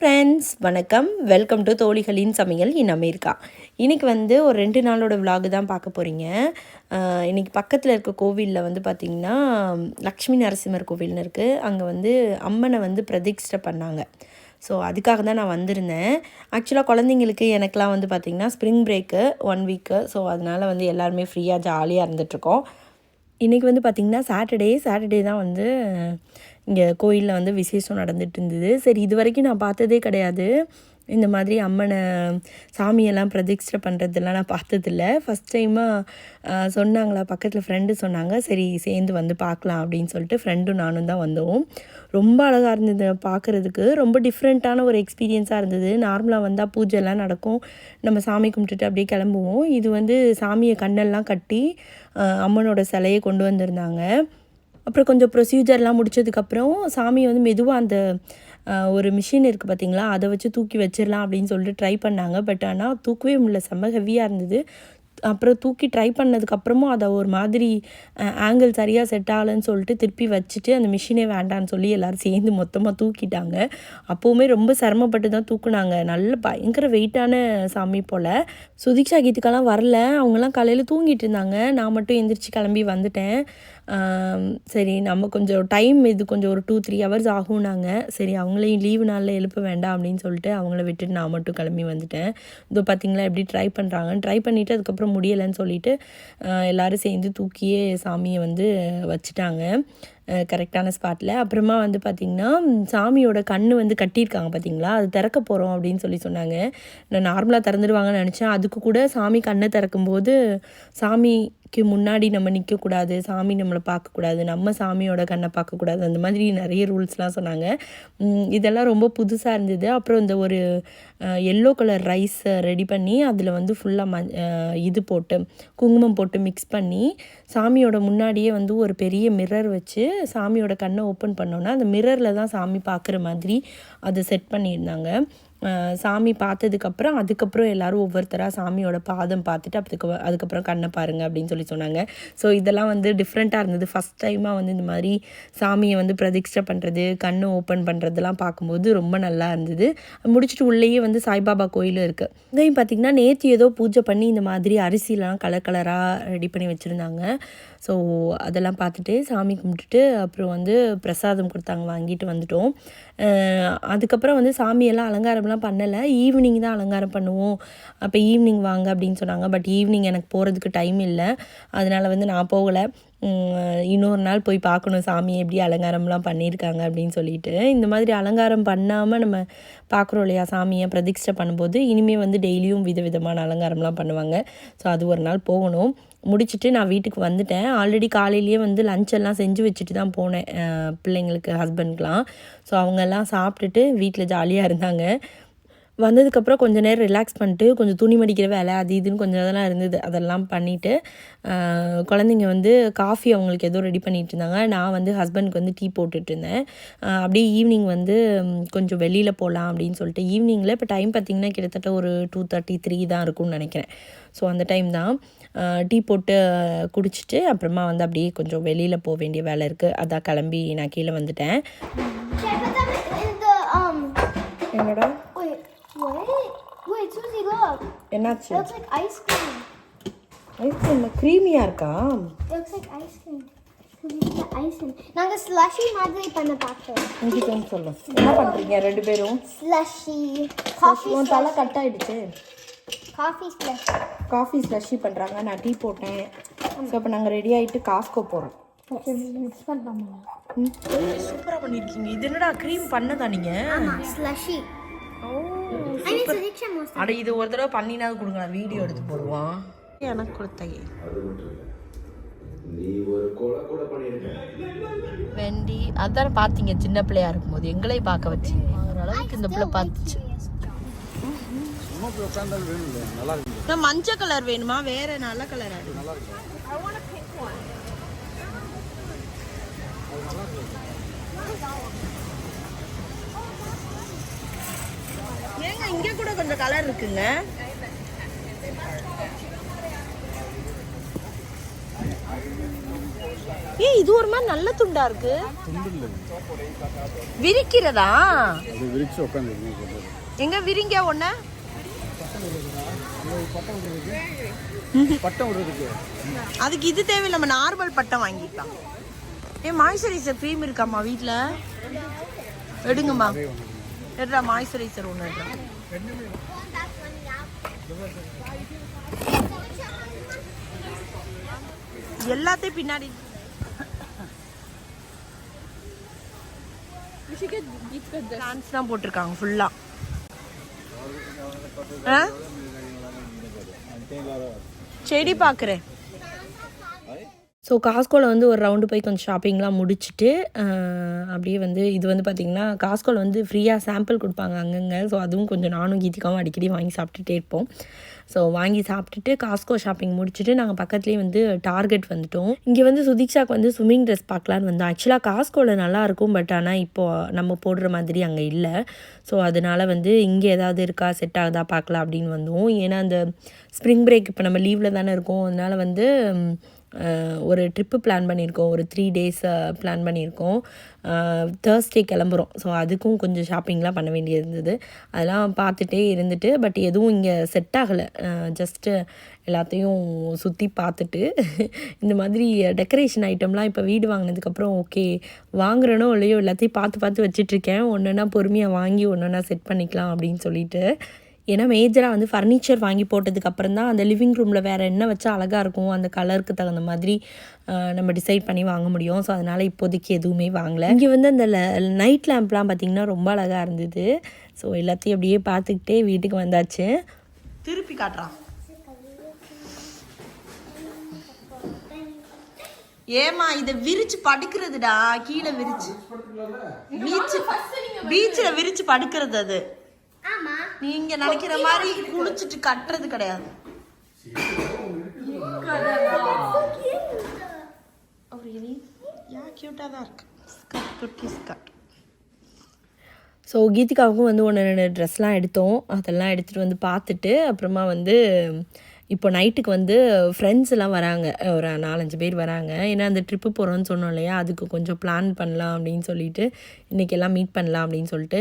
Friends வணக்கம். Welcome to தோழிகளின் சமையல் in America. இன்றைக்கி வந்து ஒரு ரெண்டு நாளோட விலாகு தான் பார்க்க போகிறீங்க இன்றைக்கி பக்கத்தில் இருக்க கோவிலில் வந்து பார்த்திங்கன்னா லக்ஷ்மி நரசிம்மர் கோவில்னு இருக்குது அங்கே வந்து அம்மனை வந்து பிரதிஷ்டை பண்ணாங்க. ஸோ அதுக்காக தான் நான் வந்திருந்தேன். ஆக்சுவலாக குழந்தைங்களுக்கு எனக்கெலாம் வந்து பார்த்திங்கன்னா spring break one week so அதனால் வந்து எல்லாருமே ஃப்ரீயாக ஜாலியாக இருந்துகிட்ருக்கோம் இன்றைக்கி வந்து பார்த்திங்கன்னா சாட்டர்டே சாட்டர்டே தான் வந்து இங்கே கோயிலில் வந்து விசேஷம் நடந்துட்டு இருந்தது சரி இது வரைக்கும் நான் பார்த்ததே கிடையாது. இந்த மாதிரி அம்மனை சாமியெல்லாம் பிரதிஷ்டை பண்ணுறதெல்லாம் நான் பார்த்ததில்ல. ஃபஸ்ட் டைமாக சொன்னாங்களா? பக்கத்தில் ஃப்ரெண்டு சொன்னாங்க. சரி சேர்ந்து வந்து பார்க்கலாம் அப்படின்னு சொல்லிட்டு ஃப்ரெண்டும் நானும் தான் வந்தோம். ரொம்ப அழகாக இருந்தது பார்க்குறதுக்கு. ரொம்ப டிஃப்ரெண்ட்டான ஒரு எக்ஸ்பீரியன்ஸாக இருந்தது. நார்மலாக வந்தால் பூஜைலாம் நடக்கும். நம்ம சாமி கும்பிட்டுட்டு அப்படியே கிளம்புவோம். இது வந்து சாமியை கண்ணெல்லாம் கட்டி அம்மனோட சிலையை கொண்டு வந்திருந்தாங்க. அப்புறம் கொஞ்சம் ப்ரொசீஜர்லாம் முடிச்சதுக்கப்புறம் சாமியை வந்து மெதுவாக அந்த ஒரு மிஷின் இருக்குது பார்த்தீங்களா அதை வச்சு தூக்கி வச்சிடலாம் அப்படின்னு சொல்லிட்டு ட்ரை பண்ணாங்க. பட் ஆனால் தூக்கவே முடியல. செம்ம ஹெவியாக இருந்தது. அப்புறம் தூக்கி ட்ரை பண்ணதுக்கப்புறமும் அதை ஒரு மாதிரி ஆங்கிள் சரியாக செட் ஆகலைன்னு சொல்லிட்டு திருப்பி வச்சுட்டு அந்த மிஷினே வேண்டான்னு சொல்லி எல்லோரும் சேர்ந்து மொத்தமாக தூக்கிட்டாங்க. அப்போவுமே ரொம்ப சிரமப்பட்டு தான் தூக்குனாங்க. நல்ல பயங்கர வெயிட்டான சாமி போல். சுதீக்ஷா கீத்துக்கெல்லாம் வரல. அவங்கெல்லாம் காலையில் தூங்கிட்டு இருந்தாங்க. நான் மட்டும் எந்திரிச்சு கிளம்பி வந்துட்டேன். சரி நம்ம கொஞ்சம் டைம் இது கொஞ்சம் ஒரு டூ த்ரீ ஹவர்ஸ் ஆகும்னாங்க. சரி அவங்களையும் லீவு நாளில் எழுப்ப வேண்டாம் அப்படின்னு சொல்லிட்டு அவங்கள விட்டுட்டு நான் மட்டும் கிளம்பி வந்துட்டேன். இதோ பார்த்தீங்களா எப்படி ட்ரை பண்ணுறாங்கன்னு ட்ரை பண்ணிவிட்டு அதுக்கப்புறம் முடியலைன்னு சொல்லிட்டு எல்லோரும் எல்லாரும் சேர்ந்து தூக்கியே சாமியை வந்து வச்சுட்டாங்க. கரெக்டான ஸ்பாட்டில் அப்புறமா வந்து பார்த்திங்கன்னா சாமியோட கண் வந்து கட்டியிருக்காங்க பார்த்தீங்களா அது திறக்க போகிறோம் அப்படின்னு சொல்லி சொன்னாங்க. நான் நார்மலாக திறந்துடுவாங்கன்னு நினச்சேன். அதுக்கு கூட சாமி கண்ணை திறக்கும்போது சாமி சாமிக்கு முன்னாடி நம்ம நிற்கக்கூடாது சாமி நம்மளை பார்க்கக்கூடாது நம்ம சாமியோட கண்ணை பார்க்கக்கூடாது அந்த மாதிரி நிறைய ரூல்ஸ்லாம் சொன்னாங்க. இதெல்லாம் ரொம்ப புதுசாக இருந்தது. அப்புறம் இந்த ஒரு எல்லோ கலர் ரைஸை ரெடி பண்ணி அதில் வந்து ஃபுல்லாக ம இது போட்டு குங்குமம் போட்டு மிக்ஸ் பண்ணி சாமியோட முன்னாடியே வந்து ஒரு பெரிய மிரர் வச்சு சாமியோட கண்ணை ஓப்பன் பண்ணோன்னா அந்த மிரரில் தான் சாமி பார்க்குற மாதிரி அதை செட் பண்ணியிருந்தாங்க. சாமி பார்த்ததுக்கப்புறம் அதுக்கப்புறம் எல்லாரும் ஒவ்வொருத்தராக சாமியோட பாதம் பார்த்துட்டு அதுக்கு அதுக்கப்புறம் கண்ணை பாருங்க அப்படின்னு சொல்லி சொன்னாங்க. ஸோ இதெல்லாம் வந்து டிஃப்ரெண்ட்டாக இருந்தது. ஃபஸ்ட் டைமாக வந்து இந்த மாதிரி சாமியை வந்து பிரதிஷ்டை பண்ணுறது கண்ணை ஓப்பன் பண்ணுறதெல்லாம் பார்க்கும்போது ரொம்ப நல்லா இருந்தது. முடிச்சுட்டு உள்ளேயே வந்து சாய்பாபா கோயிலும் இருக்குது இங்கேயும் பார்த்திங்கன்னா நேற்று ஏதோ பூஜை பண்ணி இந்த மாதிரி அரிசிலாம் கலர் கலராக ரெடி பண்ணி வச்சுருந்தாங்க. ஸோ அதெல்லாம் பார்த்துட்டு சாமி கும்பிட்டுட்டு அப்புறம் வந்து பிரசாதம் கொடுத்தாங்க வாங்கிட்டு வந்துட்டோம். அதுக்கப்புறம் வந்து சாமியெல்லாம் அலங்காரம்லாம் பண்ணலை. ஈவினிங் தான் அலங்காரம் பண்ணுவோம். அப்போ ஈவினிங் வாங்க அப்படின்னு சொன்னாங்க. பட் ஈவினிங் எனக்கு போகிறதுக்கு டைம் இல்லை. அதனால் வந்து நான் போகலை. இன்னொரு நாள் போய் பார்க்கணும் சாமி எப்படி அலங்காரம்லாம் பண்ணியிருக்காங்க அப்படின்னு சொல்லிட்டு. இந்த மாதிரி அலங்காரம் பண்ணாமல் நம்ம பார்க்குறோம் இல்லையா சாமியை பிரதிஷ்டை பண்ணும்போது இனிமேல் வந்து டெய்லியும் விதவிதமான அலங்காரம்லாம் பண்ணுவாங்க. ஸோ அது ஒரு நாள் போகணும். முடிச்சுட்டு நான் வீட்டுக்கு வந்துட்டேன். ஆல்ரெடி காலையிலேயே வந்து லஞ்ச் எல்லாம் செஞ்சு வச்சுட்டு தான் போனேன். பிள்ளைங்களுக்கு ஹஸ்பண்ட்க்கெலாம் ஸோ அவங்கெல்லாம் சாப்பிட்டுட்டு வீட்டில் ஜாலியாக இருந்தாங்க. வந்ததுக்கப்புறம் கொஞ்ச நேரம் ரிலாக்ஸ் பண்ணிட்டு கொஞ்சம் துணி மடிக்கிற வேலை அது இதுன்னு கொஞ்சம் அதெல்லாம் இருந்தது. அதெல்லாம் பண்ணிவிட்டு குழந்தைங்க வந்து காஃபி அவங்களுக்கு ஏதோ ரெடி பண்ணிட்டு இருந்தாங்க. நான் வந்து ஹஸ்பண்ட்க்கு வந்து டீ போட்டுட்டு இருந்தேன். அப்படியே ஈவினிங் வந்து கொஞ்சம் வெளியில் போகலாம் அப்படின்னு சொல்லிட்டு ஈவினிங்கில் இப்போ டைம் பார்த்திங்கன்னா கிட்டத்தட்ட ஒரு டூ தேர்ட்டி த்ரீ தான் இருக்கும்னு நினைக்கிறேன். ஸோ அந்த டைம் தான். டீ போட்டு குடிச்சிட்டு அப்புறமா வந்து அப்படியே கொஞ்சம் வெளியில் போக வேண்டிய வேலை இருக்குது அதான் கிளம்பி நான் கீழே வந்துட்டேன்? என்னடா. என்னாச்சு. ஐஸ்கிரீம் க்ரீமியாக இருக்கா. நாங்க slushy மாதிரி பண்ண பார்த்தோம். இங்கிட்ட வந்து சொல்லு என்ன பண்ணுறீங்க ரெண்டு பேரும். Coffee உன் தலை கட் ஆயிடுச்சு Coffee slushy. காஃபி ஸ்லஷி பண்ணுறாங்க நான் டீ போட்டேன். ஸோ இப்போ நாங்கள் ரெடி ஆகிட்டு காஸ்கோ போகிறோம்? சூப்பராக பண்ணியிருக்கீங்க இது என்னடா க்ரீம் பண்ணதா நீங்கள் most. அட இது ஒரு தடவை பண்ணினாவது கொடுங்க. நான் வீடியோ எடுத்து போடுவோம். எனக்கு கொடுத்தையே நீ ஒரு கொலை கூட பண்ணியிருக்க வெண்டி அதான் பார்த்தீங்க சின்ன பிள்ளையா இருக்கும்போது. எங்களையும் பார்க்க வச்சு ஓரளவுக்கு இந்த பிள்ளை பார்த்துச்சு. நான் மஞ்சள் கலர் வேணுமா? வேற நல்ல கலர் ஆடு ஏங்க இங்க கூட கொஞ்சம் கலர் இருக்குங்க. ஏய் இது ஒரு மாதிரி நல்ல துண்டா இருக்கு. விரிக்கிறதா? அது விரிச்சு உட்காந்து எங்க விரிங்க ஒண்ணு? பட்டம் விடுறதுக்கு? அதுக்கு இது தேவையில்லை நம்ம நார்மல் பட்டம் வாங்கிக்கலாம். ஏ மாய்ஸ்சரைசர் க்ரீம் இருக்காம்மா வீட்டில் எடுங்கம்மா. எடுறா மாய்ஸ்சரைசர் ஒன்று எடுறா. எல்லாத்தையும் பின்னாடி. டான்ஸ் தான் போட்டிருக்காங்க ஃபுல்லாக ஆ? செடி பார்க்குறேன் ஸோ காஸ்கோவில் வந்து ஒரு ரவுண்டு போய் கொஞ்சம் ஷாப்பிங்லாம் முடிச்சுட்டு அப்படியே வந்து இது வந்து பார்த்திங்கன்னா காஸ்கோவில் வந்து ஃப்ரீயாக சாம்பிள் கொடுப்பாங்க அங்கங்கே. ஸோ அதுவும் கொஞ்சம் நானும் கீதிக்காவும் அடிக்கடி வாங்கி சாப்பிட்டுட்டே இருப்போம். ஸோ வாங்கி சாப்பிட்டுட்டு காஸ்கோ ஷாப்பிங் முடிச்சுட்டு நாங்கள் பக்கத்துலேயே வந்து டார்கெட் வந்துட்டோம். இங்கே வந்து சுதீக்ஷாக்கு வந்து ஸ்விம்மிங் ட்ரெஸ் பார்க்கலான்னு வந்தோம். ஆக்சுவலாக காஸ்கோவில் நல்லாயிருக்கும் பட் ஆனால் இப்போது நம்ம போடுற மாதிரி அங்கே இல்லை. ஸோ அதனால் வந்து இங்கே ஏதாவது இருக்கா செட் ஆகுதா பார்க்கலாம் அப்படின்னு வந்தோம். ஏன்னா அந்த ஸ்ப்ரிங் பிரேக் இப்போ நம்ம லீவில் தானே இருக்கோம். அதனால வந்து ஒரு ட்ரிப்பு பிளான் பண்ணியிருக்கோம். ஒரு த்ரீ டேஸ் பிளான் பண்ணியிருக்கோம். தேர்ஸ்டே கிளம்புறோம். ஸோ அதுக்கும் கொஞ்சம் ஷாப்பிங்லாம் பண்ண வேண்டியது இருந்தது. அதெல்லாம் பார்த்துட்டே இருந்துட்டு பட் எதுவும் இங்கே செட் ஆகலை. ஜஸ்ட்டு எல்லாத்தையும் சுற்றி பார்த்துட்டு இந்த மாதிரி டெக்கரேஷன் ஐட்டம்லாம் இப்போ வீடு வாங்கினதுக்கப்புறம் ஓகே வாங்குறேனோ இல்லையோ எல்லாத்தையும் பார்த்து பார்த்து வச்சிட்ருக்கேன் ஒன்றுனா பொறுமையாக வாங்கி ஒன்றுனா செட் பண்ணிக்கலாம் அப்படின்னு சொல்லிட்டு ஏன்னா மேஜராக வந்து ஃபர்னிச்சர் வாங்கி போட்டதுக்கு அப்புறம் தான் அந்த லிவிங் ரூமில் வேறு என்ன வச்சா அழகாக இருக்கும் அந்த கலருக்கு தகுந்த மாதிரி நம்ம டிசைட் பண்ணி வாங்க முடியும். ஸோ அதனால் இப்போதைக்கு எதுவுமே வாங்கலை. இங்கே வந்து அந்த நைட் லேம்ப்லாம் பார்த்திங்கன்னா ரொம்ப அழகாக இருந்தது. ஸோ எல்லாத்தையும் அப்படியே பார்த்துக்கிட்டே வீட்டுக்கு வந்தாச்சு. திருப்பி காட்டுறான். ஏமா இதை விரிச்சு படுக்கிறதுடா. கீழே விரிச்சு. பீச் பீச்சில் விரிச்சு படுக்கிறது அது. நீங்க நினைக்கிற மாதிரி குளிச்சுட்டு கட்டுறது கிடையாது. ஸோ கீதிகாவுக்கும் வந்து ஒன்று ரெண்டு ட்ரெஸ்லாம் எடுத்தோம். அதெல்லாம் எடுத்துகிட்டு வந்து பார்த்துட்டு அப்புறமா வந்து இப்போ நைட்டுக்கு வந்து ஃப்ரெண்ட்ஸ் எல்லாம் வராங்க. ஒரு நாலஞ்சு பேர் வராங்க. ஏன்னா அந்த ட்ரிப்பு போகிறோன்னு சொன்னோம் இல்லையா? அதுக்கு கொஞ்சம் பிளான் பண்ணலாம் அப்படின்னு சொல்லிட்டு இன்றைக்கி எல்லாம் மீட் பண்ணலாம் அப்படின்னு சொல்லிட்டு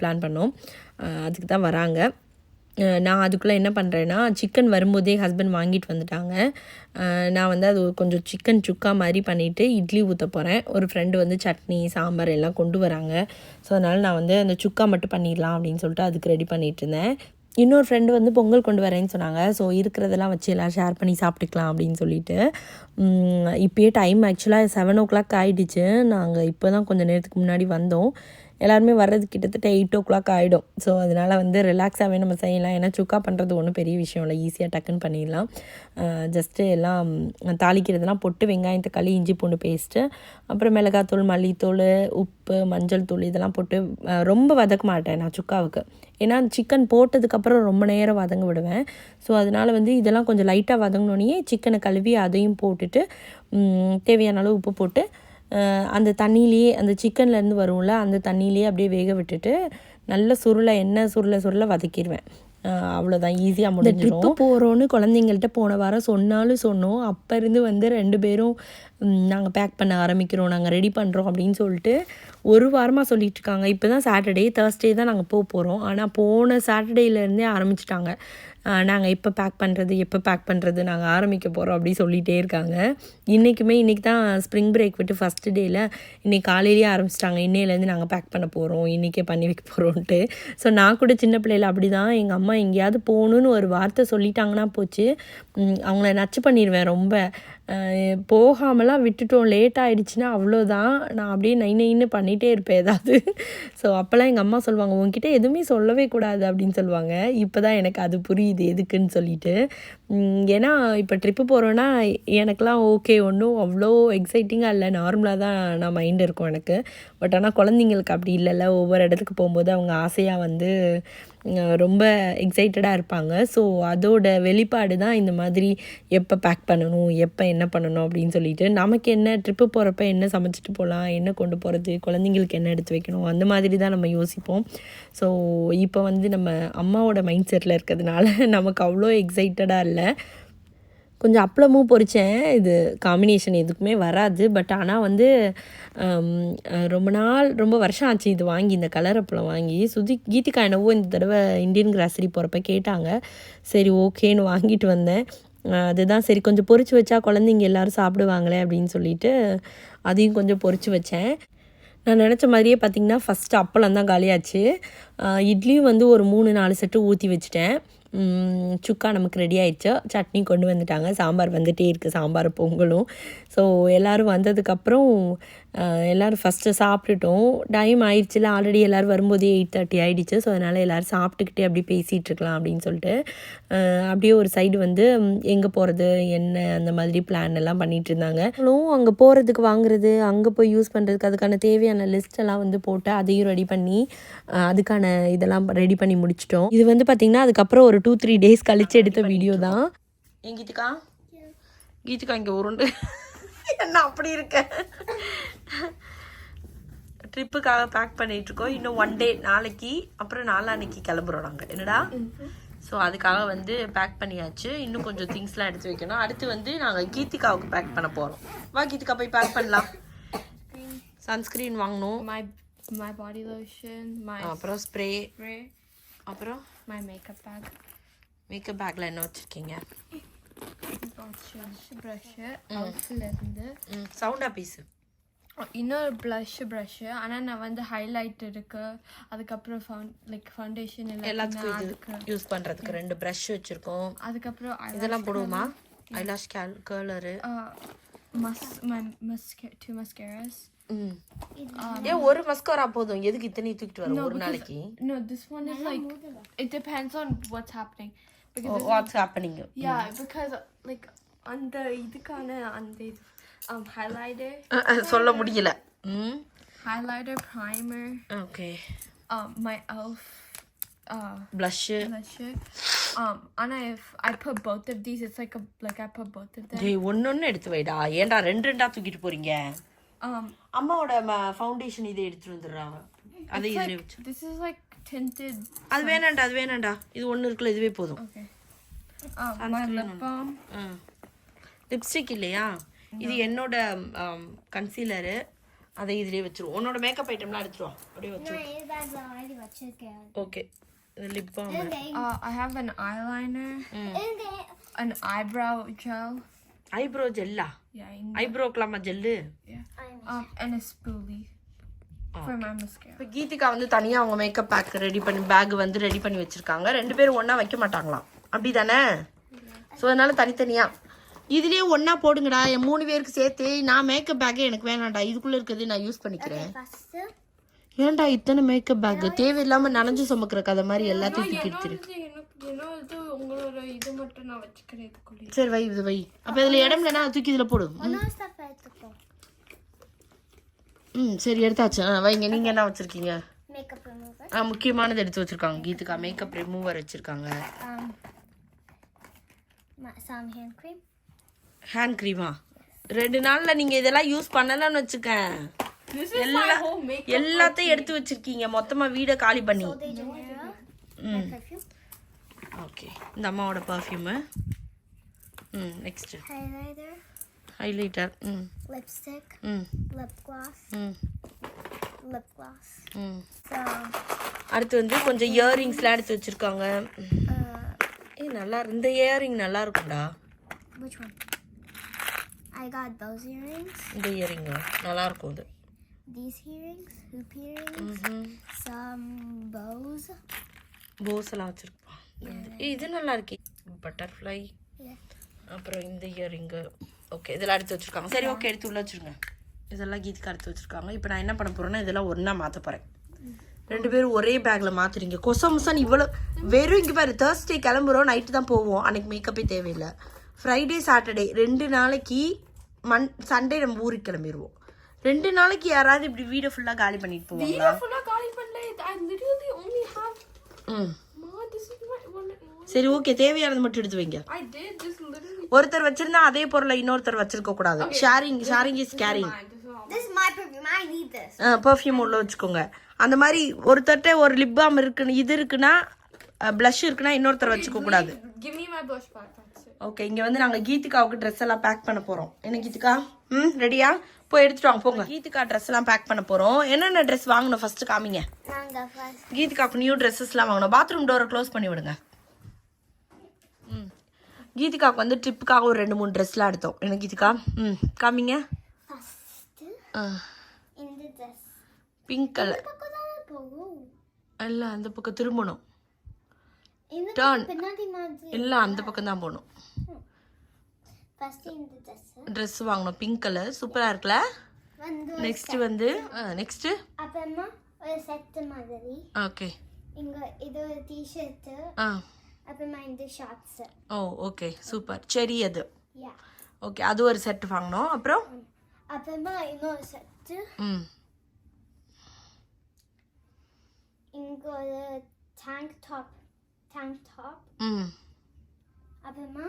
பிளான் பண்ணோம். அதுக்கு தான் வராங்க. நான் அதுக்குள்ளே என்ன பண்ணுறேன்னா சிக்கன் வரும்போதே ஹஸ்பண்ட் வாங்கிட்டு வந்துட்டாங்க. நான் வந்து அது கொஞ்சம் சிக்கன் சுக்கா மாதிரி பண்ணிவிட்டு இட்லி ஊற்ற போகிறேன் ஒரு ஃப்ரெண்டு வந்து சட்னி சாம்பார் எல்லாம் கொண்டு வராங்க. ஸோ அதனால் நான் வந்து அந்த சுக்கா மட்டும் பண்ணிடலாம் அப்படின்னு சொல்லிட்டு அதுக்கு ரெடி பண்ணிட்டு இருந்தேன். இன்னொரு ஃப்ரெண்டு வந்து பொங்கல் கொண்டு வரேன்னு சொன்னாங்க. ஸோ இருக்கிறதெல்லாம் வச்சு எல்லாம் ஷேர் பண்ணி சாப்பிட்டுக்கலாம் அப்படின்னு சொல்லிட்டு. இப்போயே இப்பயே டைம் ஆக்சுவலாக செவன் ஓ கிளாக் ஆகிடுச்சு நாங்கள் இப்போ தான் கொஞ்சம் நேரத்துக்கு முன்னாடி வந்தோம். எல்லாருமே வர்றது கிட்டத்தட்ட எயிட் ஓ கிளாக் ஆகிடும் ஸோ அதனால் வந்து ரிலாக்ஸாகவே நம்ம செய்யலாம். ஏன்னா சுக்கா பண்ணுறது ஒன்றும் பெரிய விஷயம் இல்லை. ஈஸியாக டக்குன்னு பண்ணிடலாம். ஜஸ்ட்டு எல்லாம் தாளிக்கிறதுலாம் பொட்டு வெங்காயம் தக்காளி இஞ்சி பூண்டு பேஸ்ட்டு அப்புறம் மிளகாத்தூள் மல்லித்தூள் உப்பு மஞ்சள் தூள் இதெல்லாம் போட்டு ரொம்ப வதக்க மாட்டேன் நான் சுக்காவுக்கு. ஏன்னா சிக்கன் போட்டதுக்கப்புறம் ரொம்ப நேரம் வதங்க விடுவேன். ஸோ அதனால் வந்து இதெல்லாம் கொஞ்சம் லைட்டாக வதங்கினோடனே சிக்கனை கழுவி அதையும் போட்டுட்டு தேவையான அளவு உப்பு போட்டு அந்த தண்ணியிலேயே அந்த சிக்கன்லேருந்து வரும்ல அந்த தண்ணியிலேயே அப்படியே வேக விட்டுட்டு நல்ல சுருளை எண்ணெய் சுருளை சுருளை வதக்கிடுவேன் அவ்வளோதான் ஈஸியாக முடிஞ்சிடும் போகிறோன்னு குழந்தைங்கள்ட்ட போன வாரம் சொன்னாலும் சொன்னோம். அப்போ இருந்து வந்து ரெண்டு பேரும் நாங்கள் பேக் பண்ண ஆரம்பிக்கிறோம் நாங்கள் ரெடி பண்ணுறோம் அப்படின்னு சொல்லிட்டு ஒரு வாரமாக சொல்லிட்டு இருக்காங்க. இப்போ தான் சாட்டர்டே தேர்ஸ்டே தான் நாங்கள் போக போகிறோம் ஆனால் போன சாட்டர்டேலேருந்தே ஆரம்பிச்சிட்டாங்க. நாங்கள் எப்போ பேக் பண்ணுறது எப்போ பேக் பண்ணுறது நாங்கள் ஆரம்பிக்க போகிறோம் அப்படி சொல்லிகிட்டே இருக்காங்க. இன்றைக்குமே இன்றைக்கி தான் ஸ்ப்ரிங் பிரேக் விட்டு ஃபஸ்ட்டு டேயில் இன்றைக்கி காலையிலேயே ஆரம்பிச்சிட்டாங்க. இன்னையிலேருந்து நாங்கள் பேக் பண்ண போகிறோம் இன்றைக்கே பண்ணி வைக்க போகிறோன்ட்டு ஸோ நான் கூட சின்ன பிள்ளையில அப்படி தான் எங்கள் அம்மா எங்கேயாவது போகணுன்னு ஒரு வார்த்தை சொல்லிட்டாங்கன்னா போச்சு. அவங்கள நச்சு பண்ணிடுவேன் ரொம்ப. போகாமலாம் விட்டுட்டோம். லேட் ஆகிடுச்சின்னா அவ்வளோதான். நான் அப்படியே நை நைன்னு பண்ணிகிட்டே இருப்பேன் ஏதாவது. ஸோ அப்போல்லாம் எங்கள் அம்மா சொல்லுவாங்க உன்கிட்ட எதுவுமே சொல்லவே கூடாது அப்படின்னு சொல்லுவாங்க. இப்போ தான் எனக்கு அது புரியுது எதுக்குன்னு சொல்லிட்டு. ஏன்னா இப்போ ட்ரிப்பு போகிறோன்னா எனக்கெலாம் ஓகே ஒன்றும் அவ்வளோ எக்ஸைட்டிங்காக இல்லை. நார்மலாக தான் நான் மைண்ட் இருக்கும் எனக்கு. பட் ஆனால் குழந்தைங்களுக்கு அப்படி இல்லைல்ல. ஒவ்வொரு இடத்துக்கு போகும்போது அவங்க ஆசையாக வந்து ரொம்ப எக்ஸைட்டடாக இருப்பாங்க. ஸோ அதோட வெளிப்பாடு தான் இந்த மாதிரி எப்போ பேக் பண்ணணும் எப்போ என்ன பண்ணணும் அப்படின்னு சொல்லிட்டு நமக்கு என்ன ட்ரிப்பு போகிறப்ப என்ன சமைச்சிட்டு போகலாம் என்ன கொண்டு போகிறது குழந்தைங்களுக்கு என்ன எடுத்து வைக்கணும் அந்த மாதிரி தான் நம்ம யோசிப்போம். ஸோ இப்போ வந்து நம்ம அம்மாவோட மைண்ட் செட்டில் இருக்கிறதுனால நமக்கு அவ்வளோ எக்ஸைட்டடாக இல்லை. கொஞ்சம் அப்பளமும் பொரித்தேன் இது காம்பினேஷன் எதுக்குமே வராது. பட் ஆனால் வந்து ரொம்ப நாள் ரொம்ப வருஷம் ஆச்சு இது வாங்கி இந்த கலர் அப்பளம் வாங்கி. சுதி கீதிகா என்னவோ இந்த தடவை இந்தியன் கிராசரி போகிறப்ப கேட்டாங்க. சரி ஓகேன்னு வாங்கிட்டு வந்தேன். அதுதான் சரி கொஞ்சம் பொறிச்சு வச்சா குழந்தைங்க எல்லாரும் சாப்பிடுவாங்களே அப்படின்னு சொல்லிட்டு அதையும் கொஞ்சம் பொறிச்சு வச்சேன். நான் நினச்ச மாதிரியே பார்த்தீங்கன்னா ஃபஸ்ட்டு அப்பளம் தான் காலியாச்சு. இட்லியும் வந்து ஒரு மூணு நாலு செட்டு ஊற்றி வச்சுட்டேன். சுக்கா நமக்கு ரெடி ஆயிடுச்சு. சட்னி கொண்டு வந்துட்டாங்க. சாம்பார் வந்துகிட்டே இருக்குது சாம்பார் பொங்கலும். ஸோ எல்லோரும் வந்ததுக்கப்புறம் எல்லோரும் ஃபஸ்ட்டு சாப்பிட்டுட்டோம். டைம் ஆயிடுச்சுல ஆல்ரெடி எல்லோரும் வரும்போதே எயிட் தேர்ட்டி ஆயிடுச்சு. ஸோ அதனால் எல்லோரும் சாப்பிட்டுக்கிட்டே அப்படியே பேசிகிட்டு இருக்கலாம் அப்படின்னு சொல்லிட்டு அப்படியே ஒரு சைடு வந்து எங்கே போகிறது என்ன அந்த மாதிரி பிளான் எல்லாம் பண்ணிட்டு இருந்தாங்க. அவங்களும் அங்கே போகிறதுக்கு வாங்குறது அங்கே போய் யூஸ் பண்ணுறதுக்கு அதுக்கான தேவையான லிஸ்ட் எல்லாம் வந்து போட்டு அதையும் ரெடி பண்ணி அதுக்கான இதெல்லாம் ரெடி பண்ணி முடிச்சிட்டோம். இது வந்து பார்த்திங்கன்னா அதுக்கப்புறம் ஒரு டூ த்ரீ டேஸ் கழிச்சு எடுத்த வீடியோ தான். என் கீதிகா கீதிகா இங்கே உருண்டு. என்ன அப்படி இருக்க? ட்ரிப்புக்காக பேக் பண்ணிட்டு இருக்கோம் இன்னும் ஒன் டே நாளைக்கு அப்புறம் நாளான்னைக்கு கிளம்புறோம் நாங்கள் என்னடா? ஸோ அதுக்காக வந்து பேக் பண்ணியாச்சு. இன்னும் கொஞ்சம் திங்ஸ்லாம் எடுத்து வைக்கணும். அடுத்து வந்து நாங்கள் கீதிகாவுக்கு பேக் பண்ண போகிறோம் வா கீதிகா போய் பேக் பண்ணலாம். சன்ஸ்க்ரீன் வாங்கணும். My my body lotion, my அப்புறம் ஸ்ப்ரே அப்புறம்? My makeup bag, மேக்கப் பேக்கில் என்ன வச்சுருக்கீங்க? Brush, brush, outfit இருந்து ம். சவுண்டா பீஸு இன்னொரு blush brush. ஆனால் நான் வந்து ஹைலைட் இருக்கு. அதுக்கப்புறம் ஃபவுண்ட் லைக் ஃபவுண்டேஷன் எல்லாத்துக்கும் இது அதுக்கு யூஸ் பண்ணுறதுக்கு ரெண்டு ப்ரஷ் வச்சுருக்கோம். அதுக்கப்புறம் இதெல்லாம் போடுவோமா? ஐலாஷ் கேல் கேர்லரு மஸ் my mascara two mascaras. ம். ஏன் ஒரு மஸ்கரா போதும்? எதுக்கு இத்தனை தூக்கிட்டு வரும் ஒரு நாளைக்கு. this one is like it depends on what's happening. Because what's happening yeah because like அந்த இதுக்கான அந்த இது சொல்ல முடியல. ம்? Highlighter primer. Okay um my elf uh blush blusher um I if I put both of these it's like a like I put both of them. டேய் ஒன்று எடுத்து வைடா. ஏன்டா ரெண்டு ரெண்டா தூக்கிட்டு போறீங்க? Um அம்மாவோட ஃபவுண்டேஷன் இதை எடுத்துட்டு வந்துடுறாங்க அதை இதில் வச்சு. this is like tinted அது வேணாண்டா அது வேணாண்டா இது ஒன்று இருக்குல்ல இதுவே போதும். Okay. Um my lip balm. Lipstick இல்லையா? இது என்னோட கன்சீலரு அதை இதிலே வச்சிருவோம். உன்னோட மேக்கப் ஐட்டம்லாம் எடுத்துருவோம் அப்படியே வச்சிருவோம் நான் இது பேக்ல ஆல்ரெடி வச்சிருக்கேன். ஓகே இது lip balm uh I have an eyeliner. இங்க an eyebrow gel. ஐப்ரோ ஜெல்லா yeah in- ஐப்ரோக்கலாமா gel yeah. Um and a spoolie for my mascara. இப்போ கீதிகா வந்து தனியாக அவங்க மேக்கப் பேக் ரெடி பண்ணி பேக் வந்து ரெடி பண்ணி வச்சுருக்காங்க. ரெண்டு பேரும் ஒன்றா வைக்க மாட்டாங்களாம். அப்படி தானே ஸோ அதனால தனித்தனியாக இதுலேயே ஒன்றா போடுங்கடா. என் மூணு பேருக்கு சேர்த்து நான் மேக்கப் பேக்கே எனக்கு வேணாம்டா. இதுக்குள்ளே இருக்கிறது நான் யூஸ் பண்ணிக்கிறேன். ஏன்டா இத்தனை மேக்கப் பேக் தேவையில்லாமல் நனைஞ்சு சுமக்கிற கதை மாதிரி எல்லாத்தையும் தூக்கி எடுத்துரு. சரி வை இது வை. அப்போ இதில் இடம் இல்லைன்னா தூக்கி இதில் போடு. ம். சரி எடுத்தாச்சு. ஆ வைங்க நீங்கள் என்ன வச்சுருக்கீங்க? ஆ முக்கியமானது எடுத்து வச்சுருக்காங்க. கீதுக்கா மேக்கப் ரிமூவர் வச்சுருக்காங்க. Um some hand cream. Hand க்ரீமா ரெண்டு நாள்ல நீங்க இதெல்லாம் யூஸ் பண்ணலன்னு வச்சுக்க this is my எல்லா- எல்லாத்தையும் எடுத்து வச்சிருக்கீங்க. மொத்தமா வீடை காலி பண்ணி. Perfume? ஓகே இந்த அம்மாவோட பர்ஃப்யூமு ம் நெக்ஸ்ட் highlighter. ஹைலைட்டர் ம். Lipstick. ம். Lip gloss. ம். Lip gloss. ம். அடுத்து வந்து கொஞ்சம் இயரிங்ஸ்லாம் எடுத்து வச்சிருக்காங்க. uh ஏய் நல்லா இந்த இயரிங் நல்லா இருக்கும்டா. which one? I got those earrings. இந்த இயரிங் நல்லா இருக்கும் இது these earrings hoop earrings ம் some bows. போஸ் எல்லாம் வச்சிருப்பான் இது நல்லா இருக்கே பட்டர்ஃப்ளை அப்புறம் இந்த இயரிங்கு ஓகே இதெல்லாம் எடுத்து வச்சிருக்காங்க. சரி ஓகே எடுத்து உள்ள வச்சிருங்க. இதெல்லாம் கீதுக்கு எடுத்து வச்சிருக்காங்க. இப்போ நான் என்ன பண்ண போறேன்னா இதெல்லாம் ஒன்றா மாற்ற போகிறேன் ரெண்டு பேரும் ஒரே பேக்கில் மாற்றுறீங்க கொசம்சன் இவ்வளோ வெறும் இங்கே பாரு தேர்ஸ்டே கிளம்புறோம் நைட்டு தான் போவோம். அன்னைக்கு மேக்கப்பே தேவையில்லை. ஃப்ரைடே சாட்டர்டே ரெண்டு நாளைக்கு மண் சண்டே நம்ம ஊருக்கு கிளம்பிடுவோம் ரெண்டு நாளைக்கு யாராவது இப்படி வீடை ஃபுல்லாக காலி பண்ணிட்டு காலி பண்ணல. have ம். Ma this is my one சரி ஓகே தேவையானது மட்டும் எடுத்து வைங்க. ஒருத்தர் வச்சிருந்தா அதே பொருளை இன்னொருத்தர் வச்சிருக்க கூடாது. Sharing sharing is caring perfume உள்ள வச்சுக்கோங்க. அந்த மாதிரி ஒருத்தட்ட ஒரு லிப் பாம் இருக்குன்னு இது இருக்குன்னா ப்ளஷ் இருக்குன்னா இன்னொருத்தர் வச்சுக்க கூடாது. ஓகே இங்கே வந்து நாங்கள் கீதிகாவுக்கு ட்ரெஸ் எல்லாம் பேக் பண்ண போகிறோம் என்ன கீதிகா ம் ரெடியா போய் எடுத்துட்டு வாங்க போங்க. கீதிகா ட்ரெஸ் எல்லாம் பேக் பண்ண போகிறோம் என்னென்ன ட்ரெஸ் வாங்கணும் ஃபர்ஸ்ட் காமிங்க. கீதிகாவுக்கு நியூ ட்ரெஸ்ஸஸ்லாம் வாங்கணும். பாத்ரூம் டோரை க்ளோஸ் பண்ணி விடுங்க. ம். கீதிகாவுக்கு வந்து ட்ரிப்புக்காக ஒரு ரெண்டு மூணு ட்ரெஸ்லாம் எடுத்தோம். என்ன கீதிகா ம் காமிங்க. பிங்க் கலர் இல்லை அந்த பக்கம் திரும்பணும். மாதிரி இல்லை அந்த பக்கம் தான் போகணும். ட்ரெஸ் ட்ரெஸ் வாங்கணும். பிங்க் கலர் சூப்பராக இருக்குல்ல? நெக்ஸ்ட் வந்து நெக்ஸ்ட்டு அப்புறமா ஒரு செட் மாதிரி. ஓகே இங்க இது ஒரு டிஷர்ட் ஆ. அப்புறமா இந்த ஷார்ட்ஸ் ஓ ஓகே சூப்பர் சரி அது. யா ஓகே அது ஒரு செட் வாங்கினோம் அப்புறம்? அப்புறமா இன்னொரு செட் ம். இங்க ஒரு டேங்க் டாப் டேங்க் டாப் ம். அப்புறமா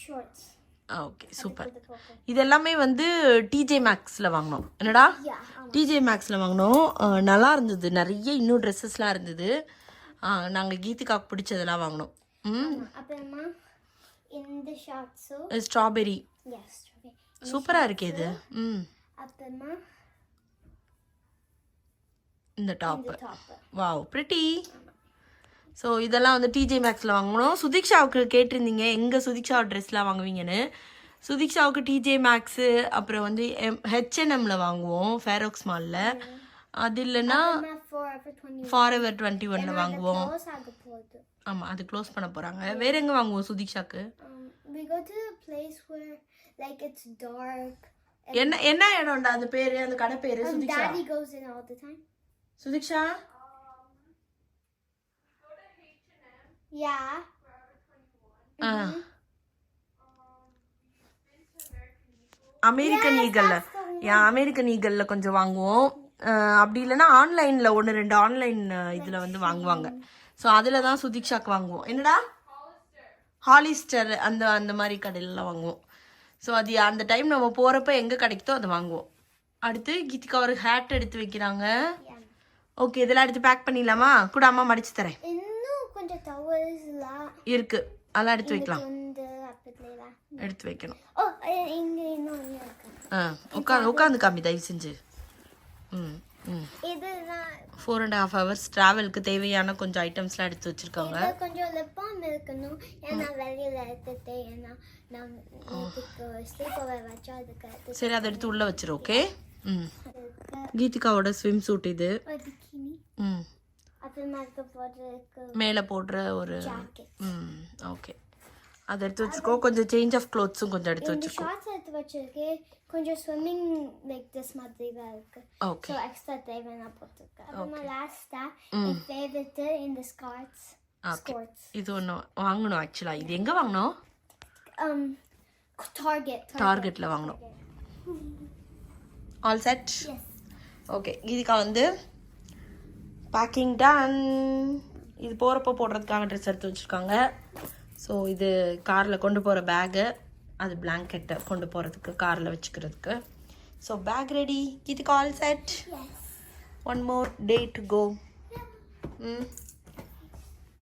ஷார்ட்ஸ் ஓகே சூப்பர் இது எல்லாமே வந்து டிஜே மேக்ஸில் வாங்கினோம். என்னடா? டிஜே மேக்ஸில் வாங்கினோம். நல்லா இருந்தது. நிறைய இன்னும் ட்ரெஸ்ஸஸ்லாம் இருந்தது. நாங்கள் கீதிகாக்கு பிடிச்சதெல்லாம் வாங்கினோம். ம்? ஸ்ட்ராபெரி சூப்பராக இருக்கே இது. ம். இந்த top top wow pretty so இதெல்லாம் வந்து டிஜே மேக்ஸில் வாங்கணும். சுதீக்ஷாவுக்கு கேட்டிருந்தீங்க எங்கே சுதீக்ஷா ட்ரெஸ்லாம் வாங்குவீங்கன்னு. சுதீக்ஷாவுக்கு டிஜே மேக்ஸு அப்புறம் வந்து எம் ஹெச்என்எம்ல வாங்குவோம் ஃபேரோக்ஸ் மாலில் அது இல்லைன்னா ஃபோர் எவர் டுவெண்ட்டி ஒனில் வாங்குவோம். ஆமாம் அது க்ளோஸ் பண்ண போகிறாங்க வேற எங்கே வாங்குவோம் சுதீக்ஷாக்கு? Um. என்ன என்ன இடம்டா அந்த பேர்? அந்த கடை பேர் சுதீக்ஷா? Time. சுதீக்ஷா? Yeah. ஆ அமெரிக்கன் ஈகல்ல ஏன் அமெரிக்கன் ஈகல்ல கொஞ்சம் வாங்குவோம். அப்படி இல்லைன்னா ஆன்லைன்ல ஒன்று ரெண்டு ஆன்லைன் இதுல வந்து வாங்குவாங்க. ஸோ அதில் தான் சுதீக்ஷாக்கு வாங்குவோம். என்னடா? ஹாலிஸ்டர் அந்த அந்த மாதிரி கடையிலலாம் வாங்குவோம். ஸோ அது அந்த டைம் நம்ம போகிறப்ப எங்கே கிடைக்குதோ அதை வாங்குவோம். அடுத்து கீதிகா ஒரு ஹேட் எடுத்து வைக்கிறாங்க. ஓகே இதெல்லாம் எடுத்து பேக் பண்ணிடலாமா? கூட அம்மா மடிச்சு தரேன். கொஞ்சம் டவல்ஸ்லாம் இருக்கு. அதெல்லாம் எடுத்து வைக்கலாம். எடுத்து வைக்கணும். ஓ இங்க ஆ உட்காந்து உட்காந்து காமி தயவு செஞ்சு. ம் ம். ஃபோர் அண்ட் ஹாஃப் ஹவர்ஸ் ட்ராவலுக்கு தேவையான கொஞ்சம் ஐட்டம்ஸ்லாம் எடுத்து வச்சுருக்காங்க. கொஞ்சம் லிப்பாம் இருக்கணும். ஏன்னா வெளியில எடுத்துட்டு ஏன்னா நான் நேற்றுக்கு ஸ்லீப் ஓவர் வச்சா அதுக்கு எடுத்து சரி அதை எடுத்து உள்ளே வச்சிரு ஓகே ம். கீதிகாவோட ஸ்விம் சூட் இது ம். மேலே போடுற ஒரு ம் ஓகே அதை எடுத்து வச்சுக்கோ. கொஞ்சம் சேஞ்ச் ஆஃப் க்ளோத்ஸும் கொஞ்சம் எடுத்து வச்சுக்கோ. ஷார்ட்ஸ் எடுத்து வச்சிருக்கேன் கொஞ்சம் ஸ்விம்மிங் லைக் திஸ் மாதிரி தான் இருக்கு. ஓகே ஸோ எக்ஸ்ட்ரா தேவைன்னா போட்டிருக்கேன். அப்புறமா லாஸ்டா என் ஃபேவரட் இந்த ஸ்கார்ட்ஸ் இது ஒன்று வாங்கணும் ஆக்சுவலாக இது எங்கே வாங்கினோம் டார்கெட் டார்கெட்டில் வாங்கினோம் ஆல் செட் ஓகே கீதிகா வந்து பேக்கிங் டன் இது போகிறப்போ போடுறதுக்காக ட்ரெஸ் எடுத்து வச்சுருக்காங்க. ஸோ இது காரில் கொண்டு போகிற பேகு அது பிளாங்கெட்டை கொண்டு போகிறதுக்கு காரில் வச்சுக்கிறதுக்கு. So bag ready Geethika all set one more day to go ம்.